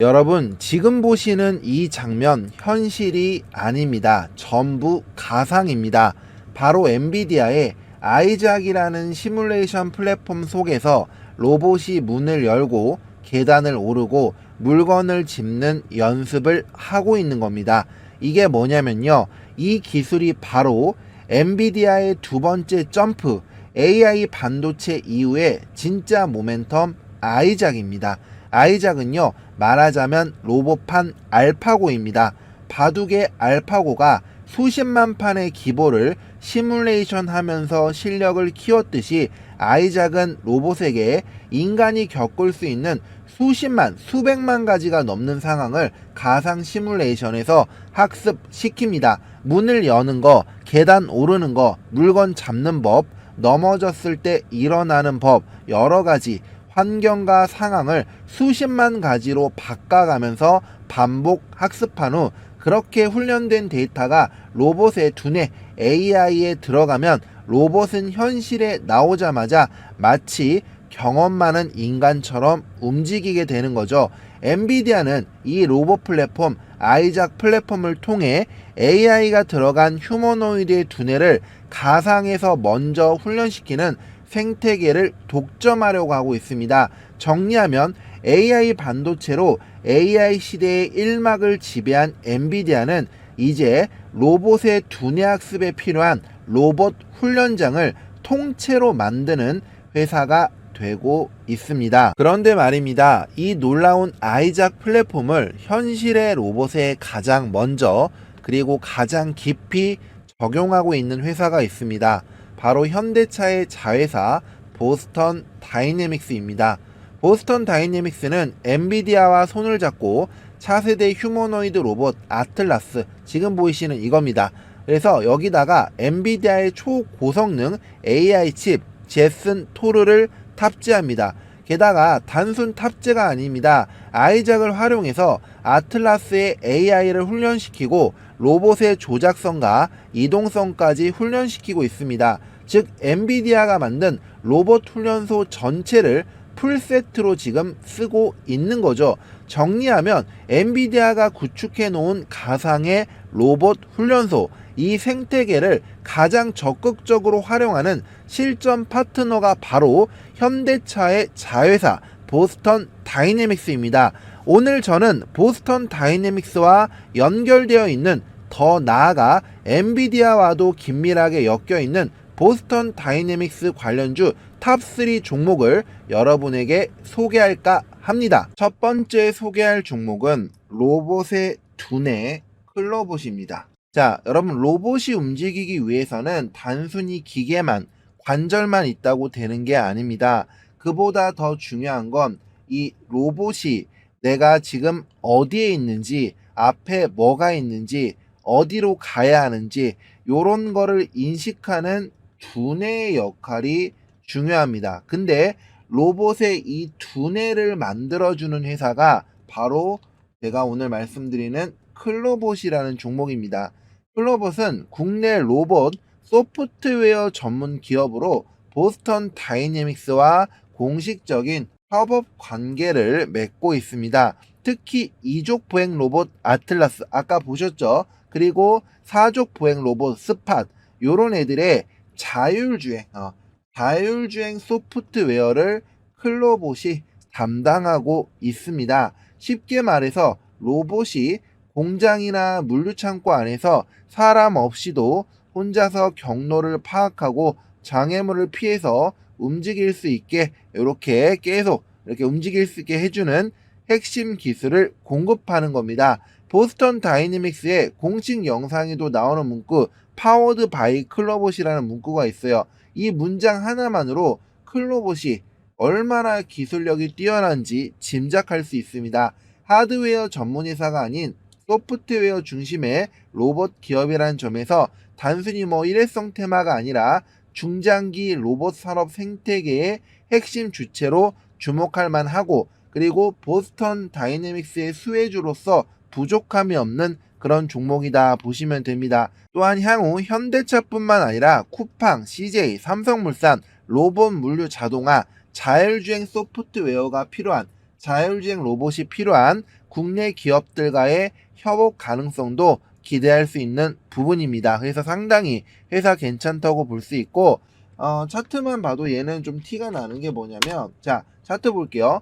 여러분, 지금 보시는 이 장면 현실이 아닙니다. 전부 가상입니다. 바로 엔비디아의 아이작이라는 시뮬레이션 플랫폼 속에서 로봇이 문을 열고 계단을 오르고 물건을 짚는 연습을 하고 있는 겁니다. 이게 뭐냐면요. 이 기술이 바로 엔비디아의 두 번째 점프 AI 반도체 이후의 진짜 모멘텀 아이작입니다. 아이작은요, 말하자면 로봇판 알파고입니다. 바둑의 알파고가 수십만 판의 기보를 시뮬레이션 하면서 실력을 키웠듯이 아이작은 로봇에게 인간이 겪을 수 있는 수십만, 수백만 가지가 넘는 상황을 가상 시뮬레이션에서 학습시킵니다. 문을 여는 거, 계단 오르는 거, 물건 잡는 법, 넘어졌을 때 일어나는 법, 여러 가지 환경과 상황을 수십만 가지로 바꿔가면서 반복 학습한 후 그렇게 훈련된 데이터가 로봇의 두뇌 AI에 들어가면 로봇은 현실에 나오자마자 마치 경험 많은 인간처럼 움직이게 되는 거죠. 엔비디아는 이 로봇 플랫폼 아이작 플랫폼을 통해 AI가 들어간 휴머노이드의 두뇌를 가상에서 먼저 훈련시키는 생태계를 독점하려고 하고 있습니다. 정리하면 AI 반도체로 AI 시대의 일막을 지배한 엔비디아는 이제 로봇의 두뇌 학습에 필요한 로봇 훈련장을 통째로 만드는 회사가 되고 있습니다. 그런데 말입니다. 이 놀라운 아이작 플랫폼을 현실의 로봇에 가장 먼저 그리고 가장 깊이 적용하고 있는 회사가 있습니다. 바로 현대차의 자회사 보스턴 다이내믹스입니다. 보스턴 다이내믹스는 엔비디아와 손을 잡고 차세대 휴머노이드 로봇 아틀라스 지금 보이시는 이겁니다. 그래서 여기다가 엔비디아의 초고성능 AI 칩 제슨 토르를 탑재합니다. 게다가 단순 탑재가 아닙니다. 아이작을 활용해서 아틀라스의 AI를 훈련시키고 로봇의 조작성과 이동성까지 훈련시키고 있습니다. 즉 엔비디아가 만든 로봇 훈련소 전체를 풀세트로 지금 쓰고 있는 거죠. 정리하면 엔비디아가 구축해 놓은 가상의 로봇 훈련소 이 생태계를 가장 적극적으로 활용하는 실전 파트너가 바로 현대차의 자회사 보스턴 다이내믹스입니다. 오늘 저는 보스턴 다이내믹스와 연결되어 있는 더 나아가 엔비디아와도 긴밀하게 엮여 있는 보스턴 다이내믹스 관련주 탑3 종목을 여러분에게 소개할까 합니다. 첫 번째 소개할 종목은 로봇의 두뇌 클로봇입니다. 자, 여러분 로봇이 움직이기 위해서는 단순히 기계만 관절만 있다고 되는 게 아닙니다. 그보다 더 중요한 건 이 로봇이 내가 지금 어디에 있는지, 앞에 뭐가 있는지, 어디로 가야 하는지, 요런 거를 인식하는 두뇌의 역할이 중요합니다. 근데 로봇의 이 두뇌를 만들어주는 회사가 바로 제가 오늘 말씀드리는 클로봇이라는 종목입니다. 클로봇은 국내 로봇 소프트웨어 전문 기업으로 보스턴 다이내믹스와 공식적인 협업 관계를 맺고 있습니다. 특히 이족 보행 로봇 아틀라스 아까 보셨죠? 그리고 사족 보행 로봇 스팟 요런 애들의 자율주행 어, 자율주행 소프트웨어를 클로봇이 담당하고 있습니다. 쉽게 말해서 로봇이 공장이나 물류창고 안에서 사람 없이도 혼자서 경로를 파악하고 장애물을 피해서 움직일 수 있게 이렇게 계속 이렇게 움직일 수 있게 해주는 핵심 기술을 공급하는 겁니다. 보스턴 다이내믹스의 공식 영상에도 나오는 문구 파워드 바이 클로봇이라는 문구가 있어요. 이 문장 하나만으로 클로봇이 얼마나 기술력이 뛰어난지 짐작할 수 있습니다. 하드웨어 전문 회사가 아닌 소프트웨어 중심의 로봇 기업이라는 점에서 단순히 뭐 일회성 테마가 아니라 중장기 로봇 산업 생태계의 핵심 주체로 주목할 만하고 그리고 보스턴 다이내믹스의 수혜주로서 부족함이 없는 그런 종목이다 보시면 됩니다. 또한 향후 현대차뿐만 아니라 쿠팡, CJ, 삼성물산, 로봇 물류 자동화, 자율주행 소프트웨어가 필요한 자율주행 로봇이 필요한 국내 기업들과의 협업 가능성도 기대할 수 있는 부분입니다. 그래서 상당히 회사 괜찮다고 볼 수 있고 어, 차트만 봐도 얘는 좀 티가 나는 게 뭐냐면 자 차트 볼게요.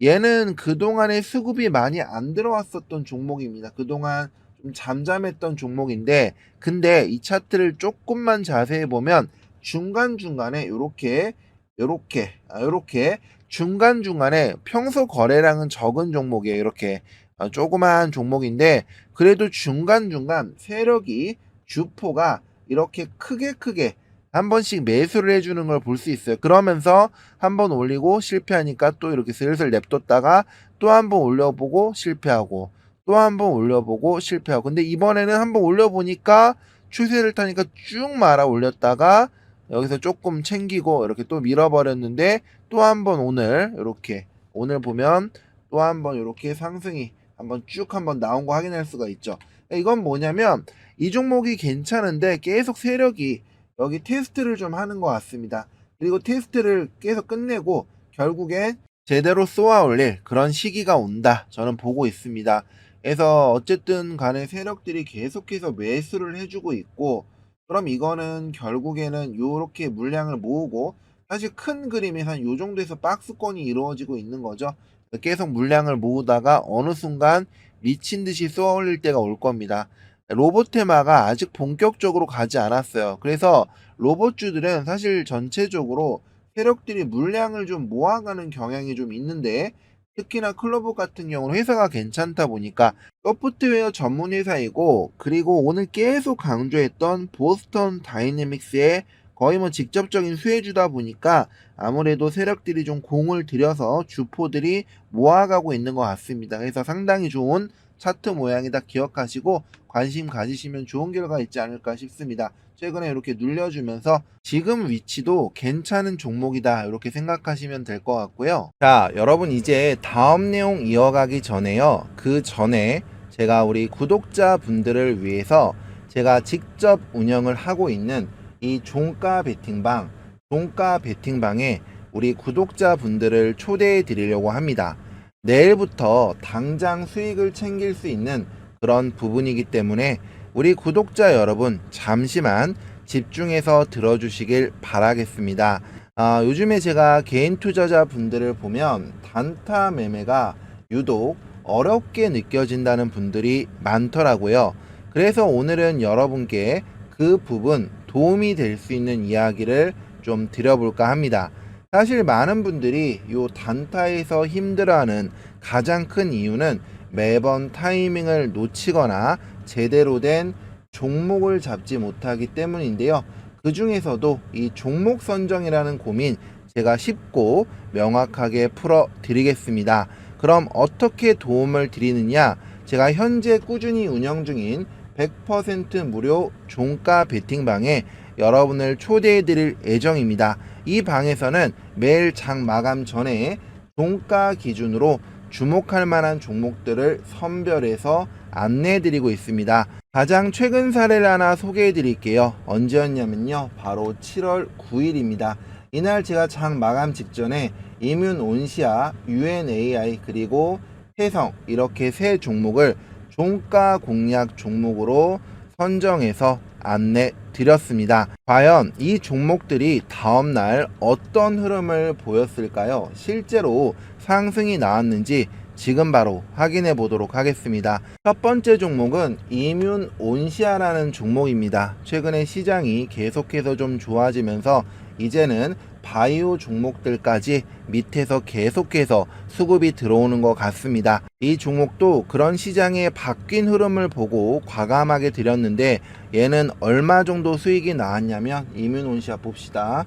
얘는 그동안에 수급이 많이 안 들어왔었던 종목입니다. 그동안 좀 잠잠했던 종목인데 근데 이 차트를 조금만 자세히 보면 중간중간에 이렇게 요렇게 아, 요렇게 중간중간에 평소 거래량은 적은 종목이에요. 이렇게 어, 조그마한 종목인데 그래도 중간중간 세력이 주포가 이렇게 크게 크게 한 번씩 매수를 해주는 걸 볼 수 있어요. 그러면서 한 번 올리고 실패하니까 또 이렇게 슬슬 냅뒀다가 또 한 번 올려보고 실패하고 또 한 번 올려보고 실패하고 근데 이번에는 한 번 올려보니까 추세를 타니까 쭉 말아 올렸다가 여기서 조금 챙기고 이렇게 또 밀어버렸는데 또 한 번 오늘 이렇게 오늘 보면 또 한 번 이렇게 상승이 한번 쭉 한번 나온 거 확인할 수가 있죠. 이건 뭐냐면 이 종목이 괜찮은데 계속 세력이 여기 테스트를 좀 하는 것 같습니다. 그리고 테스트를 계속 끝내고 결국엔 제대로 쏘아 올릴 그런 시기가 온다. 저는 보고 있습니다. 그래서 어쨌든 간에 세력들이 계속해서 매수를 해주고 있고 그럼 이거는 결국에는 이렇게 물량을 모으고 사실 큰 그림에서 요 정도에서 박스권이 이루어지고 있는 거죠. 계속 물량을 모으다가 어느 순간 미친 듯이 쏘아 올릴 때가 올 겁니다. 로봇 테마가 아직 본격적으로 가지 않았어요. 그래서 로봇주들은 사실 전체적으로 세력들이 물량을 좀 모아가는 경향이 좀 있는데 특히나 클로버 같은 경우는 회사가 괜찮다 보니까 소프트웨어 전문 회사이고 그리고 오늘 계속 강조했던 보스턴 다이내믹스의 거의 뭐 직접적인 수혜주다 보니까 아무래도 세력들이 좀 공을 들여서 주포들이 모아가고 있는 것 같습니다. 그래서 상당히 좋은 차트 모양이 다 기억하시고 관심 가지시면 좋은 결과 있지 않을까 싶습니다. 최근에 이렇게 눌려주면서 지금 위치도 괜찮은 종목이다 이렇게 생각하시면 될 것 같고요. 자 여러분 이제 다음 내용 이어가기 전에요. 그 전에 제가 우리 구독자 분들을 위해서 제가 직접 운영을 하고 있는 이 종가 베팅방 종가 베팅방에 우리 구독자 분들을 초대해 드리려고 합니다. 내일부터 당장 수익을 챙길 수 있는 그런 부분이기 때문에 우리 구독자 여러분 잠시만 집중해서 들어주시길 바라겠습니다. 아, 요즘에 제가 개인 투자자 분들을 보면 단타 매매가 유독 어렵게 느껴진다는 분들이 많더라고요. 그래서 오늘은 여러분께 그 부분 도움이 될 수 있는 이야기를 좀 드려볼까 합니다. 사실 많은 분들이 요 단타에서 힘들어하는 가장 큰 이유는 매번 타이밍을 놓치거나 제대로 된 종목을 잡지 못하기 때문인데요. 그 중에서도 이 종목 선정이라는 고민 제가 쉽고 명확하게 풀어 드리겠습니다. 그럼 어떻게 도움을 드리느냐? 제가 현재 꾸준히 운영 중인 100% 무료 종가 베팅방에 여러분을 초대해 드릴 예정입니다. 이 방에서는 매일 장 마감 전에 종가 기준으로 주목할 만한 종목들을 선별해서 안내해 드리고 있습니다. 가장 최근 사례를 하나 소개해 드릴게요. 언제였냐면요. 바로 7월 9일입니다. 이날 제가 장 마감 직전에 이뮨 온시아, UNAI 그리고 해성 이렇게 세 종목을 종가 공략 종목으로 선정해서 안내 드렸습니다. 과연 이 종목들이 다음날 어떤 흐름을 보였을까요? 실제로 상승이 나왔는지 지금 바로 확인해 보도록 하겠습니다. 첫 번째 종목은 이뮨 온시아라는 종목입니다. 최근에 시장이 계속해서 좀 좋아지면서 이제는 바이오 종목들까지 밑에서 계속해서 수급이 들어오는 것 같습니다. 이 종목도 그런 시장의 바뀐 흐름을 보고 과감하게 드렸는데 얘는 얼마 정도 수익이 나왔냐면 이뮨 온시아 봅시다.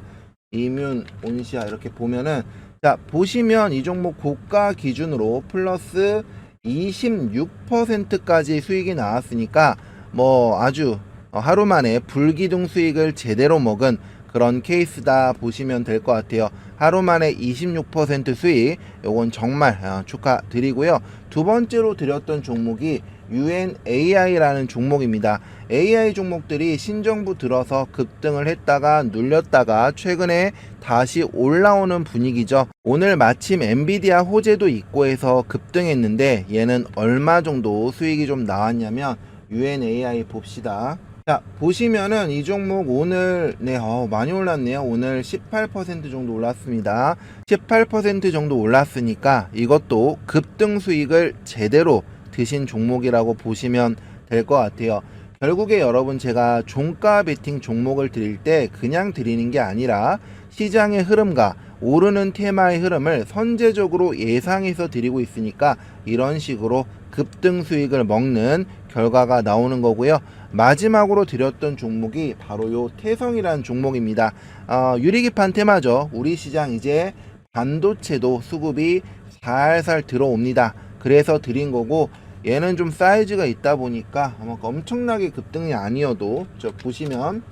이뮨 온시아 이렇게 보면은 자 보시면 이 종목 고가 기준으로 플러스 26%까지 수익이 나왔으니까 뭐 아주 하루 만에 불기둥 수익을 제대로 먹은 그런 케이스다 보시면 될 것 같아요. 하루 만에 26% 수익, 요건 정말 어, 축하드리고요. 두 번째로 드렸던 종목이 UNAI라는 종목입니다. AI 종목들이 신정부 들어서 급등을 했다가 눌렸다가 최근에 다시 올라오는 분위기죠. 오늘 마침 엔비디아 호재도 있고 해서 급등했는데 얘는 얼마 정도 수익이 좀 나왔냐면 UNAI 봅시다. 자 보시면은 이 종목 오늘 네 어, 많이 올랐네요. 오늘 18% 정도 올랐습니다. 18% 정도 올랐으니까 이것도 급등 수익을 제대로 드신 종목이라고 보시면 될 것 같아요. 결국에 여러분 제가 종가 베팅 종목을 드릴 때 그냥 드리는 게 아니라 시장의 흐름과 오르는 테마의 흐름을 선제적으로 예상해서 드리고 있으니까 이런 식으로 급등 수익을 먹는 결과가 나오는 거고요. 마지막으로 드렸던 종목이 바로 요 태성이라는 종목입니다. 어, 유리기판 테마죠. 우리 시장 이제 반도체도 수급이 살살 들어옵니다. 그래서 드린 거고 얘는 좀 사이즈가 있다 보니까 아마 엄청나게 급등이 아니어도 저 보시면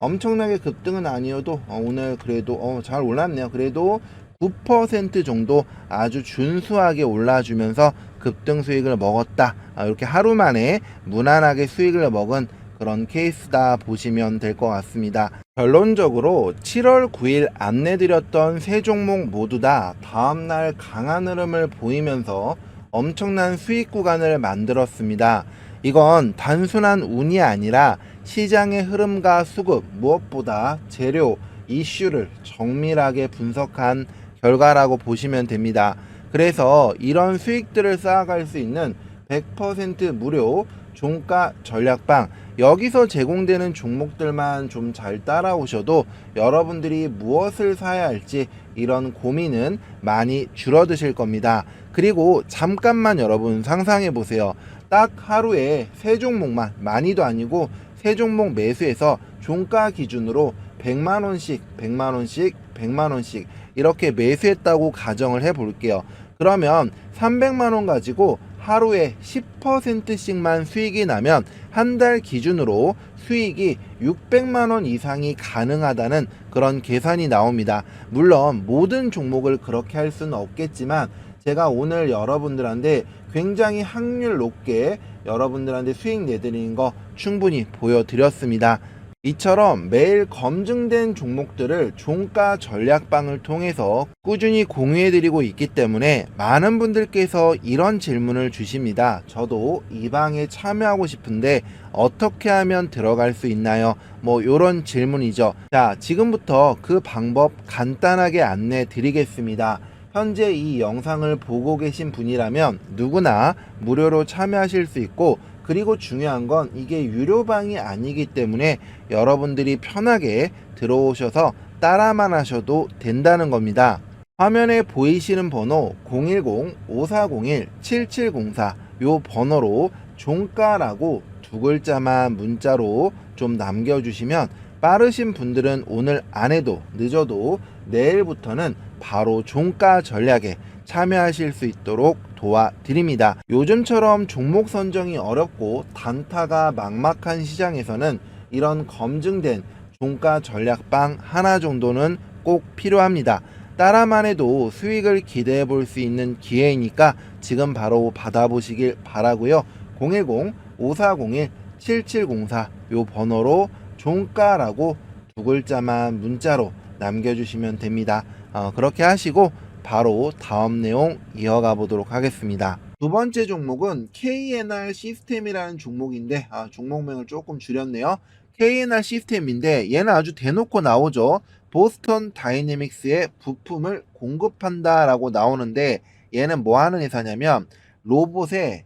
엄청나게 급등은 아니어도 어, 오늘 그래도 어, 잘 올랐네요. 그래도 9% 정도 아주 준수하게 올라주면서 급등 수익을 먹었다. 아, 이렇게 하루 만에 무난하게 수익을 먹은 그런 케이스다 보시면 될 것 같습니다. 결론적으로 7월 9일 안내드렸던 세 종목 모두 다 다음날 강한 흐름을 보이면서 엄청난 수익 구간을 만들었습니다. 이건 단순한 운이 아니라 시장의 흐름과 수급, 무엇보다 재료, 이슈를 정밀하게 분석한 결과라고 보시면 됩니다. 그래서 이런 수익들을 쌓아갈 수 있는 100% 무료 종가 전략방 여기서 제공되는 종목들만 좀 잘 따라오셔도 여러분들이 무엇을 사야 할지 이런 고민은 많이 줄어드실 겁니다. 그리고 잠깐만 여러분 상상해 보세요. 딱 하루에 세 종목만 많이도 아니고 세 종목 매수해서 종가 기준으로 100만 원씩, 100만 원씩, 100만 원씩 이렇게 매수했다고 가정을 해 볼게요. 그러면 300만 원 가지고 하루에 10%씩만 수익이 나면 한 달 기준으로 수익이 600만 원 이상이 가능하다는 그런 계산이 나옵니다. 물론 모든 종목을 그렇게 할 수는 없겠지만 제가 오늘 여러분들한테 굉장히 확률 높게 여러분들한테 수익 내드리는 거 충분히 보여드렸습니다. 이처럼 매일 검증된 종목들을 종가 전략방을 통해서 꾸준히 공유해드리고 있기 때문에 많은 분들께서 이런 질문을 주십니다. 저도 이 방에 참여하고 싶은데 어떻게 하면 들어갈 수 있나요? 뭐 이런 질문이죠. 자, 지금부터 그 방법 간단하게 안내 드리겠습니다. 현재 이 영상을 보고 계신 분이라면 누구나 무료로 참여하실 수 있고 그리고 중요한 건 이게 유료방이 아니기 때문에 여러분들이 편하게 들어오셔서 따라만 하셔도 된다는 겁니다. 화면에 보이시는 번호 010-5401-7704 요 번호로 종가라고 두 글자만 문자로 좀 남겨주시면 빠르신 분들은 오늘 안 해도 늦어도 내일부터는 바로 종가 전략에 참여하실 수 있도록 도와드립니다. 요즘처럼 종목 선정이 어렵고 단타가 막막한 시장에서는 이런 검증된 종가 전략방 하나 정도는 꼭 필요합니다. 따라만 해도 수익을 기대해 볼 수 있는 기회이니까 지금 바로 받아보시길 바라고요. 010-5401-7704 요 번호로 종가라고 두 글자만 문자로 남겨주시면 됩니다. 어, 그렇게 하시고 바로 다음 내용 이어가 보도록 하겠습니다. 두 번째 종목은 KNR 시스템이라는 종목인데 아, 종목명을 조금 줄였네요. KNR 시스템인데 얘는 아주 대놓고 나오죠. 보스턴 다이내믹스의 부품을 공급한다라고 나오는데 얘는 뭐 하는 회사냐면 로봇의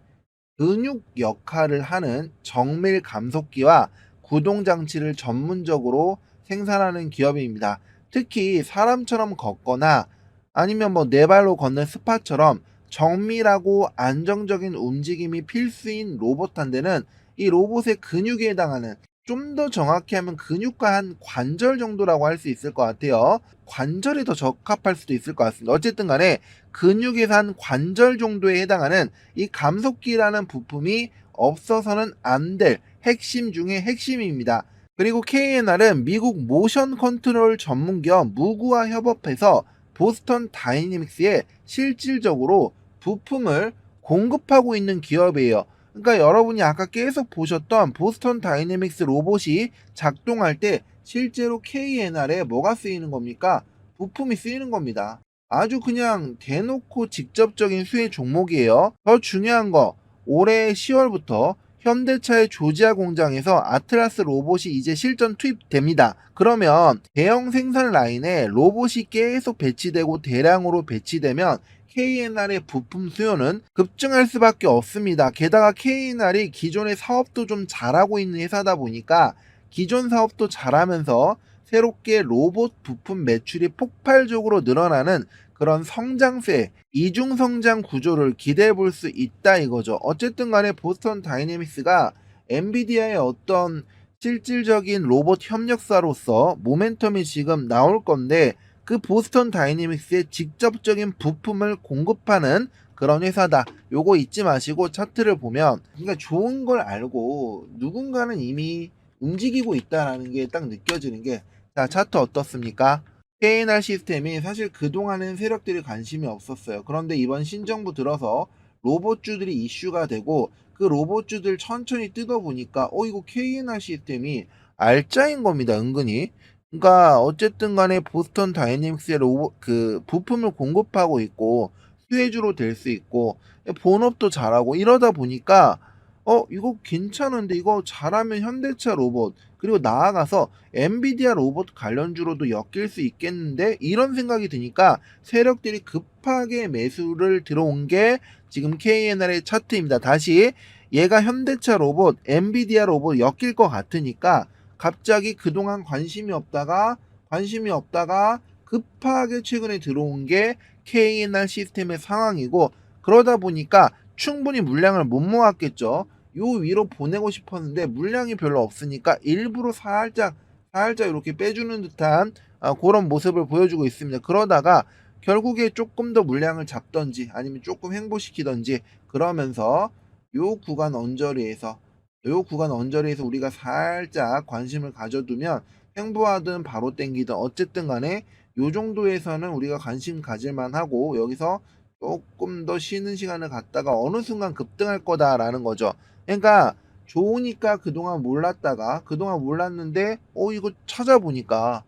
근육 역할을 하는 정밀 감속기와 구동 장치를 전문적으로 생산하는 기업입니다. 특히 사람처럼 걷거나 아니면 뭐 네 발로 걷는 스파처럼 정밀하고 안정적인 움직임이 필수인 로봇한테는 이 로봇의 근육에 해당하는 좀 더 정확히 하면 근육과 한 관절 정도라고 할 수 있을 것 같아요. 관절이 더 적합할 수도 있을 것 같습니다. 어쨌든 간에 근육에서 한 관절 정도에 해당하는 이 감속기라는 부품이 없어서는 안 될 핵심 중의 핵심입니다. 그리고 KNR은 미국 모션 컨트롤 전문 기업 무구와 협업해서 보스턴 다이내믹스에 실질적으로 부품을 공급하고 있는 기업이에요. 그러니까 여러분이 아까 계속 보셨던 보스턴 다이내믹스 로봇이 작동할 때 실제로 KNR에 뭐가 쓰이는 겁니까? 부품이 쓰이는 겁니다. 아주 그냥 대놓고 직접적인 수혜 종목이에요. 더 중요한 거 올해 10월부터 현대차의 조지아 공장에서 아틀라스 로봇이 이제 실전 투입됩니다. 그러면 대형 생산 라인에 로봇이 계속 배치되고 대량으로 배치되면 KNR의 부품 수요는 급증할 수밖에 없습니다. 게다가 KNR이 기존의 사업도 좀 잘하고 있는 회사다 보니까 기존 사업도 잘하면서 새롭게 로봇 부품 매출이 폭발적으로 늘어나는 그런 성장세, 이중 성장 구조를 기대해 볼 수 있다 이거죠. 어쨌든 간에 보스턴 다이내믹스가 엔비디아의 어떤 실질적인 로봇 협력사로서 모멘텀이 지금 나올 건데 그 보스턴 다이내믹스의 직접적인 부품을 공급하는 그런 회사다. 요거 잊지 마시고 차트를 보면 그러니까 좋은 걸 알고 누군가는 이미 움직이고 있다라는 게 딱 느껴지는 게 자, 차트 어떻습니까? KNR 시스템이 사실 그동안은 세력들이 관심이 없었어요. 그런데 이번 신정부 들어서 로봇주들이 이슈가 되고 그 로봇주들 천천히 뜯어보니까 어 이거 KNR 시스템이 알짜인 겁니다. 은근히. 그러니까 어쨌든 간에 보스턴 다이내믹스의 로봇 그 부품을 공급하고 있고 수혜주로 될 수 있고 본업도 잘하고 이러다 보니까 어 이거 괜찮은데 이거 잘하면 현대차 로봇 그리고 나아가서 엔비디아 로봇 관련주로도 엮일 수 있겠는데 이런 생각이 드니까 세력들이 급하게 매수를 들어온 게 지금 KNR의 차트입니다. 다시 얘가 현대차 로봇, 엔비디아 로봇 엮일 것 같으니까 갑자기 그동안 관심이 없다가 관심이 없다가 급하게 최근에 들어온 게 KNR 시스템의 상황이고 그러다 보니까 충분히 물량을 못 모았겠죠. 요 위로 보내고 싶었는데 물량이 별로 없으니까 일부러 살짝 살짝 이렇게 빼주는 듯한 아, 그런 모습을 보여주고 있습니다. 그러다가 결국에 조금 더 물량을 잡던지 아니면 조금 횡보시키던지 그러면서 요 구간 언저리에서 요 구간 언저리에서 우리가 살짝 관심을 가져두면 횡보하든 바로 땡기든 어쨌든 간에 요 정도에서는 우리가 관심 가질만 하고 여기서 조금 더 쉬는 시간을 갖다가 어느 순간 급등할 거다라는 거죠. 그러니까 좋으니까 그동안 몰랐다가 그동안 몰랐는데 어 이거 찾아보니까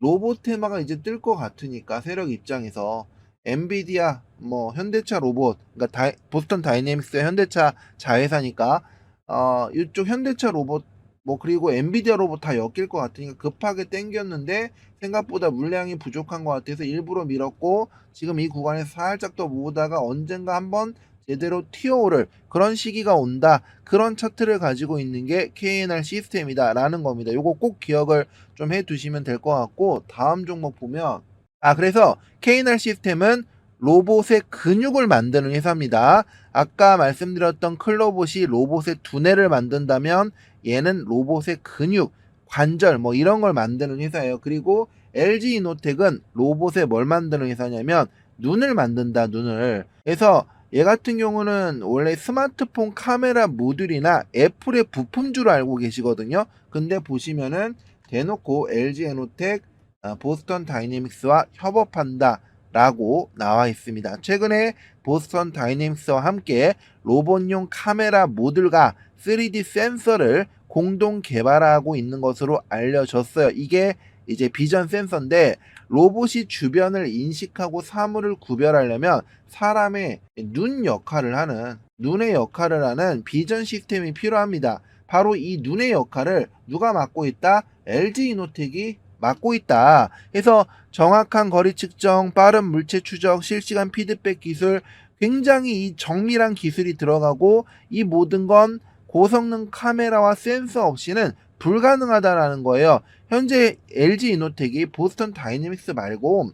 로봇 테마가 이제 뜰 것 같으니까 세력 입장에서 엔비디아 뭐 현대차 로봇 그러니까 다이, 보스턴 다이내믹스 현대차 자회사니까 어 이쪽 현대차 로봇 뭐 그리고 엔비디아 로봇 다 엮일 것 같으니까 급하게 땡겼는데 생각보다 물량이 부족한 것 같아서 일부러 밀었고 지금 이 구간에서 살짝 더 모으다가 언젠가 한번 제대로 튀어오를 그런 시기가 온다. 그런 차트를 가지고 있는 게 KNR 시스템이다. 라는 겁니다. 요거 꼭 기억을 좀 해 두시면 될 것 같고, 다음 종목 보면, 아, 그래서 KNR 시스템은 로봇의 근육을 만드는 회사입니다. 아까 말씀드렸던 클로봇이 로봇의 두뇌를 만든다면 얘는 로봇의 근육, 관절 뭐 이런 걸 만드는 회사예요. 그리고 LG 이노텍은 로봇에 뭘 만드는 회사냐면 눈을 만든다, 눈을. 그래서 얘 같은 경우는 원래 스마트폰 카메라 모듈이나 애플의 부품주로 알고 계시거든요. 근데 보시면은 대놓고 LG 에노텍, 아, 보스턴 다이내믹스와 협업한다. 라고 나와 있습니다. 최근에 보스턴 다이내믹스와 함께 로봇용 카메라 모듈과 3D 센서를 공동 개발하고 있는 것으로 알려졌어요. 이게 이제 비전 센서인데 로봇이 주변을 인식하고 사물을 구별하려면 사람의 눈 역할을 하는 눈의 역할을 하는 비전 시스템이 필요합니다. 바로 이 눈의 역할을 누가 맡고 있다? LG 이노텍이 맡고 있다. 그래서 정확한 거리 측정, 빠른 물체 추적, 실시간 피드백 기술, 굉장히 이 정밀한 기술이 들어가고 이 모든 건 고성능 카메라와 센서 없이는 불가능하다라는 거예요. 현재 LG 이노텍이 보스턴 다이내믹스 말고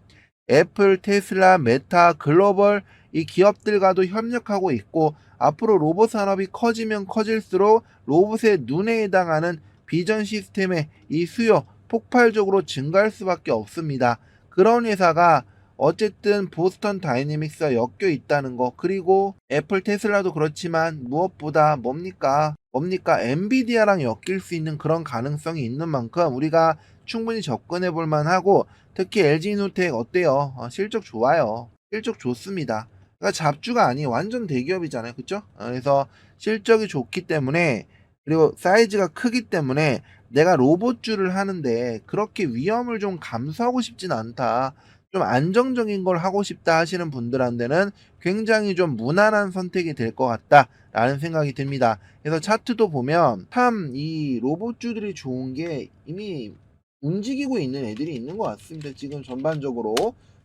애플, 테슬라, 메타, 글로벌 이 기업들과도 협력하고 있고 앞으로 로봇 산업이 커지면 커질수록 로봇의 눈에 해당하는 비전 시스템의 이 수요 폭발적으로 증가할 수밖에 없습니다. 그런 회사가 어쨌든 보스턴 다이내믹스와 엮여 있다는 거 그리고 애플 테슬라도 그렇지만 무엇보다 뭡니까? 뭡니까? 엔비디아랑 엮일 수 있는 그런 가능성이 있는 만큼 우리가 충분히 접근해 볼 만하고 특히 LG노텍 어때요? 어, 실적 좋아요. 실적 좋습니다. 그러니까 잡주가 아니 완전 대기업이잖아요. 그쵸? 어, 그래서 실적이 좋기 때문에 그리고 사이즈가 크기 때문에 내가 로봇주를 하는데 그렇게 위험을 좀 감수하고 싶진 않다. 좀 안정적인 걸 하고 싶다 하시는 분들한테는 굉장히 좀 무난한 선택이 될 것 같다라는 생각이 듭니다. 그래서 차트도 보면 참 이 로봇주들이 좋은 게 이미 움직이고 있는 애들이 있는 것 같습니다. 지금 전반적으로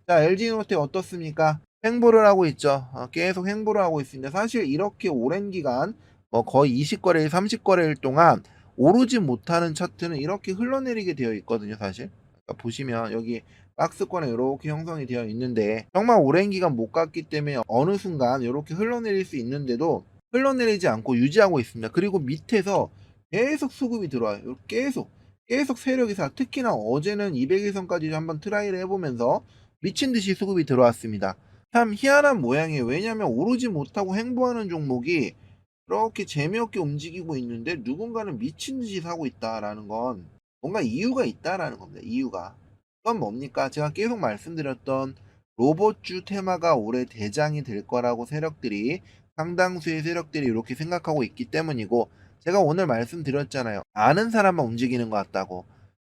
자 LG노텍 어떻습니까? 행보를 하고 있죠. 어, 계속 행보를 하고 있습니다. 사실 이렇게 오랜 기간 뭐 거의 20거래일, 30거래일 동안 오르지 못하는 차트는 이렇게 흘러내리게 되어 있거든요, 사실. 그러니까 보시면 여기 박스권에 이렇게 형성이 되어 있는데 정말 오랜 기간 못 갔기 때문에 어느 순간 이렇게 흘러내릴 수 있는데도 흘러내리지 않고 유지하고 있습니다. 그리고 밑에서 계속 수급이 들어와요. 계속 계속 세력 이 사 특히나 어제는 200일선까지 한번 트라이를 해보면서 미친 듯이 수급이 들어왔습니다. 참 희한한 모양이에요. 왜냐하면 오르지 못하고 행보하는 종목이 그렇게 재미없게 움직이고 있는데 누군가는 미친 듯이 사고 있다라는 건 뭔가 이유가 있다라는 겁니다. 이유가. 그건 뭡니까? 제가 계속 말씀드렸던 로봇주 테마가 올해 대장이 될 거라고 세력들이 상당수의 세력들이 이렇게 생각하고 있기 때문이고 제가 오늘 말씀드렸잖아요. 아는 사람만 움직이는 것 같다고.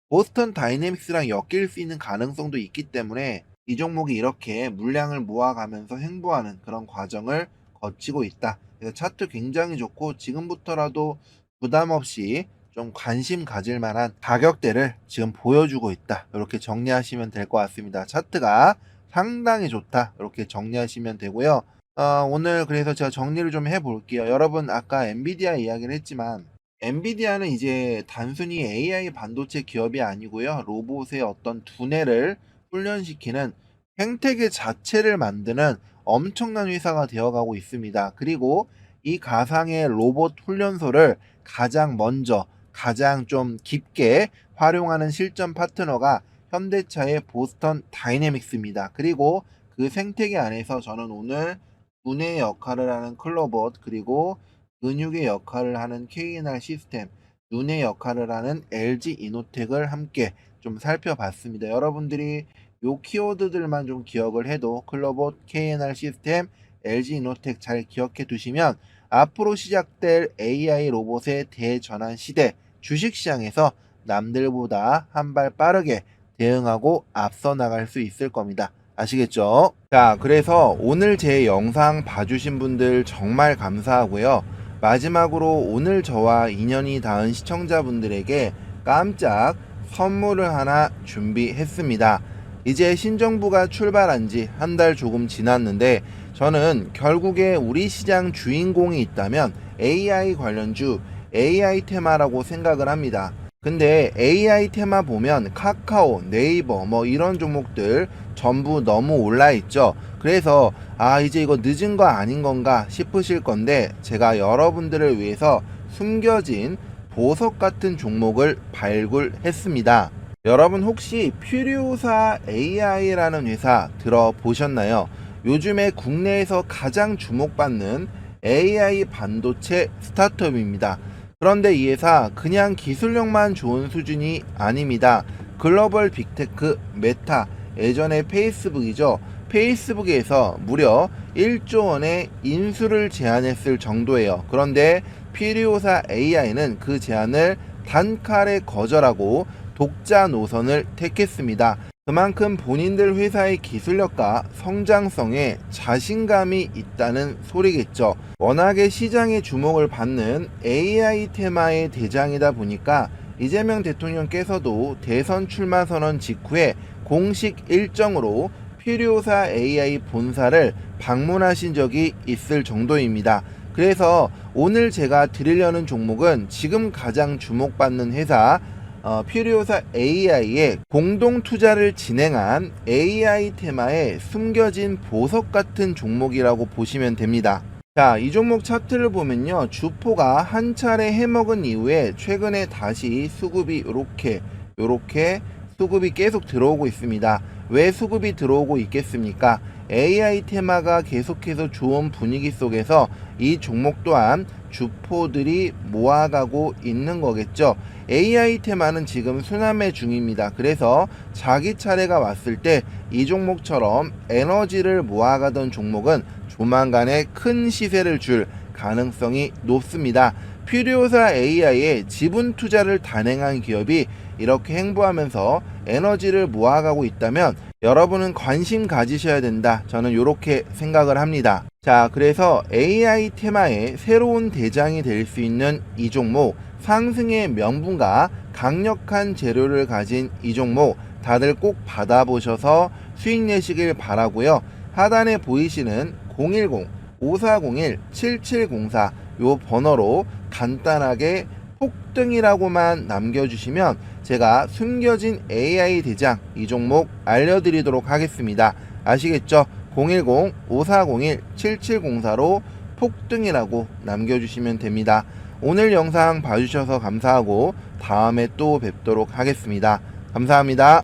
보스턴 다이내믹스랑 엮일 수 있는 가능성도 있기 때문에 이 종목이 이렇게 물량을 모아가면서 행보하는 그런 과정을 거치고 있다. 그래서 차트 굉장히 좋고 지금부터라도 부담 없이 좀 관심 가질 만한 가격대를 지금 보여주고 있다. 이렇게 정리하시면 될 것 같습니다. 차트가 상당히 좋다. 이렇게 정리하시면 되고요. 어, 오늘 그래서 제가 정리를 좀 해볼게요. 여러분 아까 엔비디아 이야기를 했지만 엔비디아는 이제 단순히 AI 반도체 기업이 아니고요. 로봇의 어떤 두뇌를 훈련시키는 생태계 자체를 만드는 엄청난 회사가 되어가고 있습니다. 그리고 이 가상의 로봇 훈련소를 가장 먼저 가장 좀 깊게 활용하는 실전 파트너가 현대차의 보스턴 다이내믹스입니다. 그리고 그 생태계 안에서 저는 오늘 분해의 역할을 하는 클로봇 그리고 근육의 역할을 하는 KNR 시스템 눈의 역할을 하는 LG 이노텍을 함께 좀 살펴봤습니다. 여러분들이 요 키워드들만 좀 기억을 해도 클로봇, KNR 시스템, LG 이노텍 잘 기억해 두시면 앞으로 시작될 AI 로봇의 대전환 시대 주식시장에서 남들보다 한 발 빠르게 대응하고 앞서 나갈 수 있을 겁니다. 아시겠죠? 자, 그래서 오늘 제 영상 봐주신 분들 정말 감사하고요. 마지막으로 오늘 저와 인연이 닿은 시청자분들에게 깜짝 선물을 하나 준비했습니다. 이제 신정부가 출발한 지 한 달 조금 지났는데 저는 결국에 우리 시장 주인공이 있다면 AI 관련주 AI 테마라고 생각을 합니다. 근데 AI 테마 보면 카카오, 네이버 뭐 이런 종목들 전부 너무 올라 있죠. 그래서 아 이제 이거 늦은 거 아닌 건가 싶으실 건데 제가 여러분들을 위해서 숨겨진 보석 같은 종목을 발굴했습니다. 여러분 혹시 퓨리오사 AI라는 회사 들어보셨나요? 요즘에 국내에서 가장 주목받는 AI 반도체 스타트업입니다. 그런데 이 회사 그냥 기술력만 좋은 수준이 아닙니다. 글로벌 빅테크 메타 예전에 페이스북이죠. 페이스북에서 무려 1조 원의 인수를 제안했을 정도예요. 그런데 피리오사 AI는 그 제안을 단칼에 거절하고 독자 노선을 택했습니다. 그만큼 본인들 회사의 기술력과 성장성에 자신감이 있다는 소리겠죠. 워낙에 시장의 주목을 받는 AI 테마의 대장이다 보니까 이재명 대통령께서도 대선 출마 선언 직후에 공식 일정으로 피리오사 AI 본사를 방문하신 적이 있을 정도입니다. 그래서 오늘 제가 드리려는 종목은 지금 가장 주목받는 회사 어, 퓨리오사 AI의 공동 투자를 진행한 AI 테마의 숨겨진 보석 같은 종목이라고 보시면 됩니다. 자, 이 종목 차트를 보면요. 주포가 한 차례 해먹은 이후에 최근에 다시 수급이 이렇게 이렇게 수급이 계속 들어오고 있습니다. 왜 수급이 들어오고 있겠습니까? AI 테마가 계속해서 좋은 분위기 속에서 이 종목 또한 주포들이 모아가고 있는 거겠죠. AI 테마는 지금 순환매 중입니다. 그래서 자기 차례가 왔을 때 이 종목처럼 에너지를 모아가던 종목은 조만간에 큰 시세를 줄 가능성이 높습니다. 필요사 AI에 지분 투자를 단행한 기업이 이렇게 행보하면서 에너지를 모아가고 있다면 여러분은 관심 가지셔야 된다. 저는 이렇게 생각을 합니다. 자, 그래서 AI 테마의 새로운 대장이 될 수 있는 이 종목, 상승의 명분과 강력한 재료를 가진 이 종목, 다들 꼭 받아보셔서 수익 내시길 바라고요. 하단에 보이시는 010-5401-7704 요 번호로 간단하게 폭등이라고만 남겨주시면 제가 숨겨진 AI 대장 이 종목 알려드리도록 하겠습니다. 아시겠죠? 010-5401-7704로 폭등이라고 남겨주시면 됩니다. 오늘 영상 봐주셔서 감사하고 다음에 또 뵙도록 하겠습니다. 감사합니다.